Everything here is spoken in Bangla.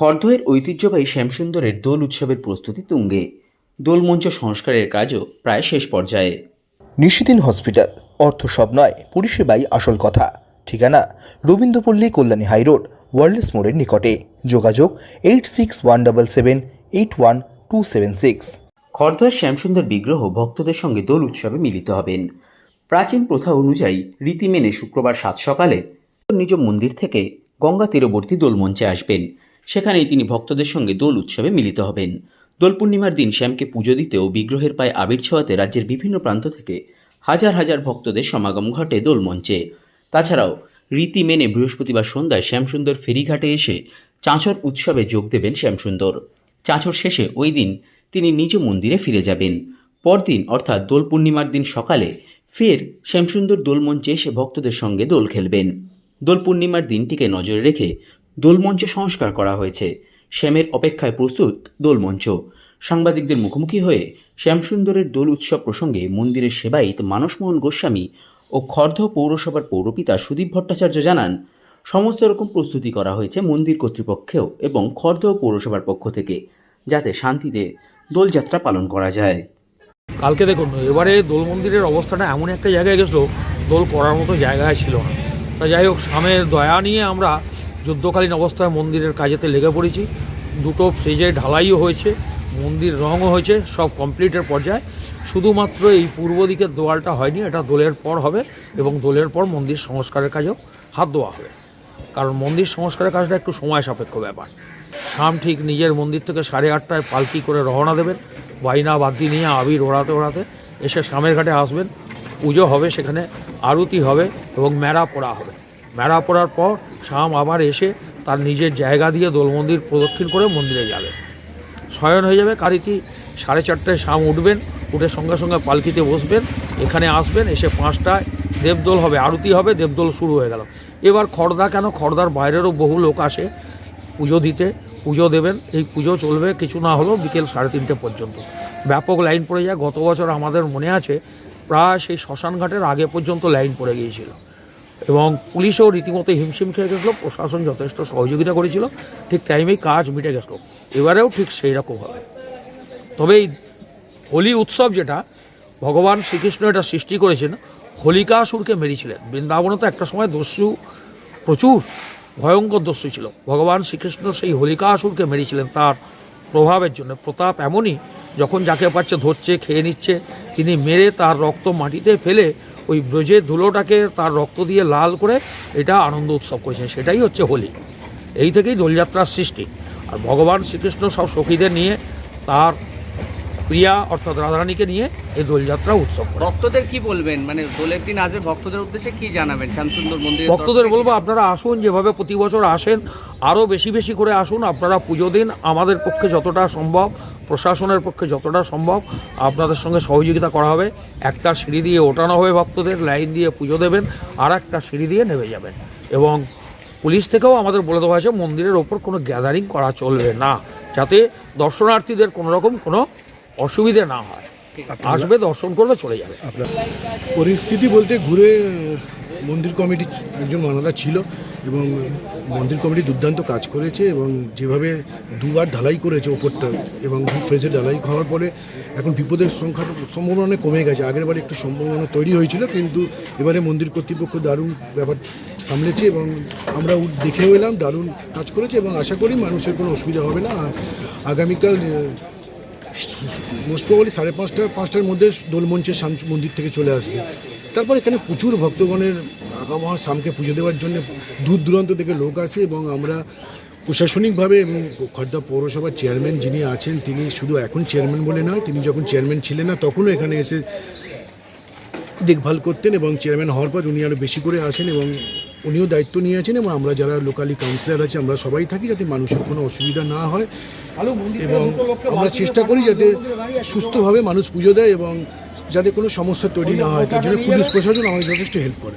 খর্ধয়ের ঐতিহ্যবাহী শ্যামসুন্দরের দোল উৎসবের প্রস্তুতি তুঙ্গে। দোলমঞ্চ সংস্কারের কাজও প্রায় শেষ পর্যায়ে। নিশিদিন হসপিটাল অর্থ সব নয় পরিষেবাই আসল কথা। ঠিকানা রবীন্দ্রপল্লী কল্যাণী হাইরোড ওয়ার্ল্ডস মোড়ের নিকটে। যোগাযোগ eight six one double seven eight one two seven six. খর্ধয়ের Shyamsundar বিগ্রহ ভক্তদের সঙ্গে দোল উৎসবে মিলিত হবেন। প্রাচীন প্রথা অনুযায়ী রীতি মেনে শুক্রবার সাত সকালে নিজ মন্দির থেকে গঙ্গা তীরবর্তী দোলমঞ্চে আসবেন। সেখানেই তিনি ভক্তদের সঙ্গে দোল উৎসবে মিলিত হবেন। দোল পূর্ণিমার দিন শ্যামকে পুজো দিতে ও বিগ্রহের পায়ে আবির ছোঁয়াতে রাজ্যের বিভিন্ন প্রান্ত থেকে হাজার হাজার ভক্তদের সমাগম ঘটে দোলমঞ্চে তাছাড়াও রীতি মেনে বৃহস্পতিবার সন্ধ্যায় শ্যামসুন্দর ফেরিঘাটে এসে চাঁচর উৎসবে যোগ দেবেন শ্যামসুন্দর। চাঁচর শেষে ওই দিন তিনি নিজ মন্দিরে ফিরে যাবেন। পরদিন অর্থাৎ দোল পূর্ণিমার দিন সকালে ফের শ্যামসুন্দর দোলমঞ্চে এসে ভক্তদের সঙ্গে দোল খেলবেন। দোল পূর্ণিমার দিনটিকে নজরে রেখে দোলমঞ্চ সংস্কার করা হয়েছে। শ্যামের অপেক্ষায় প্রস্তুত দোলমঞ্চ। সাংবাদিকদের মুখোমুখি হয়ে শ্যামসুন্দরের দোল উৎসব প্রসঙ্গে মন্দিরের সেবায়িত মানসমোহন গোস্বামী ও খর্ধ পৌরসভার পৌরপিতা সুদীপ ভট্টাচার্য জানান, সমস্ত রকম প্রস্তুতি করা হয়েছে মন্দির কর্তৃপক্ষেও এবং খর্ধ পৌরসভার পক্ষ থেকে, যাতে শান্তিতে দোলযাত্রা পালন করা যায়। কালকে দেখুন, এবারে দোল মন্দিরের অবস্থাটা এমন একটা জায়গায় গেছিল, দোল করার মতো জায়গায় ছিল না। তা যাই হোক স্বামের দয়া নিয়ে আমরা যুদ্ধকালীন অবস্থায় মন্দিরের কাজেতে লেগে পড়েছি। দুটো ফ্রিজে ঢালাইও হয়েছে, মন্দির রঙও হয়েছে, সব কমপ্লিটের পর্যায়ে। শুধুমাত্র এই পূর্ব দিকের দোয়ালটা হয়নি, এটা দোলের পর হবে এবং দোলের পর মন্দির সংস্কারের কাজেও হাত দেওয়া হবে। কারণ মন্দির সংস্কারের কাজটা একটু সময় সাপেক্ষ ব্যাপার। শাম ঠিক নিজের মন্দির থেকে সাড়ে আটটায় পালকি করে রওনা দেবেন। বাইনা বাদ্যি নিয়ে আবির ওড়াতে ওড়াতে এসে শামের ঘাটে আসবেন। পুজো হবে সেখানে, আরতি হবে এবং মেড়া পড়া হবে। মেড়া পড়ার পর শাম আবার এসে তার নিজের জায়গা দিয়ে দোল মন্দির প্রদক্ষিণ করে মন্দিরে যাবে শয়ন হয়ে যাবে কারিতি, সাড়ে চারটায় শাম উঠবেন, উঠে সঙ্গে সঙ্গে পালকিতে বসবেন, এখানে আসবেন, এসে পাঁচটায় দেবদোল হবে, আরতি হবে, দেবদোল শুরু হয়ে গেল। এবার খড়দা কেন? খর্দার বাইরেরও বহু লোক আসে পুজো দিতে, পুজো দেবেন, এই পুজো চলবে কিছু না হলেও বিকেল সাড়ে তিনটে পর্যন্ত। ব্যাপক লাইন পড়ে যায়, গত বছর আমাদের মনে আছে, প্রায় সেই শ্মশানঘাটের আগে পর্যন্ত লাইন পড়ে গিয়েছিল। এবং পুলিশও রীতিমতো হিমশিম খেয়ে গেছিল, প্রশাসন যথেষ্ট সহযোগিতা করেছিল। ঠিক টাইমেই কাজ মিটে গেছিল। এবারেও ঠিক সেই রকম হবে। তবে এই হোলি উৎসব যেটা, ভগবান শ্রীকৃষ্ণ এটা সৃষ্টি করেছেন হোলিকাসুরকে মেরেছিলেন। বৃন্দাবনে তো একটা সময় দস্যু, প্রচুর, ভয়ঙ্কর দস্যু ছিল। ভগবান শ্রীকৃষ্ণ সেই হোলিকাসুরকে মেরেছিলেন তার প্রভাবের জন্য। প্রতাপ এমনই, যখন যাকে পাচ্ছে ধরছে, খেয়ে নিচ্ছে, তিনি মেরে তার রক্ত মাটিতে ফেলে ওই ব্রজের ধুলোটাকে তার রক্ত দিয়ে লাল করে এটা আনন্দ উৎসব করেছেন সেটাই হচ্ছে হোলি। এই থেকেই দোলযাত্রার সৃষ্টি। আর ভগবান শ্রীকৃষ্ণ সব সখীদের নিয়ে তার প্রিয়া অর্থাৎ রাধারানীকে নিয়ে এই দোলযাত্রা উৎসব ভক্তদের কি বলবেন? মানে দোলের দিন আসবে ভক্তদের উদ্দেশ্যে কি জানাবেন? শ্যামসুন্দর মন্দির ভক্তদের বলব আপনারা আসুন যেভাবে প্রতি বছর আসেন আরও বেশি বেশি করে আসুন। আপনারা পুজো দিন আমাদের পক্ষে যতটা সম্ভব। প্রশাসনের পক্ষে যতটা সম্ভব আপনাদের সঙ্গে সহযোগিতা করা হবে। একটা সিঁড়ি দিয়ে ওঠানো হবে ভক্তদের লাইন দিয়ে পুজো দেবেন আর একটা সিঁড়ি দিয়ে নেমে যাবেন। এবং পুলিশ থেকেও আমাদের বলে দেওয়া হয়েছে মন্দিরের ওপর কোনো গ্যাদারিং করা চলবে না যাতে দর্শনার্থীদের কোনো রকম কোনো অসুবিধে না হয়। আসবে দর্শন করবে চলে যাবে। পরিস্থিতি বলতে ঘুরে মন্দির কমিটি একজন মানাদা ছিল এবং মন্দির কমিটি দুর্দান্ত কাজ করেছে এবং যেভাবে দুবার ঢালাই করেছে ওপরটা এবং দু ফ্রেজে ঢালাই খাওয়ার পরে এখন বিপদের সংখ্যাটা সম্ভাবনা অনেক কমে গেছে। আগের বারে একটু সম্ভাবনা তৈরি হয়েছিল, কিন্তু এবারে মন্দির কর্তৃপক্ষ দারুণ ব্যাপার সামলেছে এবং আমরা দেখেও এলাম, দারুণ কাজ করেছে এবং আশা করি মানুষের কোনো অসুবিধা হবে না। আগামীকাল মোস্ট প্রবলি সাড়ে পাঁচটা, পাঁচটার মধ্যে দোলমঞ্চের মন্দির থেকে চলে আসবে। তারপর এখানে প্রচুর ভক্তগণের আগামহা সামকে পুজো দেওয়ার জন্য দূর দূরান্ত থেকে লোক আসে এবং আমরা প্রশাসনিকভাবে এবং খর্দা পৌরসভার চেয়ারম্যান যিনি আছেন, তিনি শুধু এখন চেয়ারম্যান বলে নয়, তিনি যখন চেয়ারম্যান ছিলেন না তখনও এখানে এসে দেখভাল করতেন এবং চেয়ারম্যান হওয়ার পর উনি আরও বেশি করে আসেন এবং উনিও দায়িত্ব নিয়ে আছেন এবং আমরা যারা লোকালি কাউন্সিলর আছে, আমরা সবাই থাকি যাতে মানুষের কোনো অসুবিধা না হয় এবং আমরা চেষ্টা করি যাতে সুস্থভাবে মানুষ পুজো দেয় এবং যাতে কোনো সমস্যা তৈরি না হয়, তার জন্য পুলিশ প্রশাসন আমাদের যথেষ্ট হেল্প করে।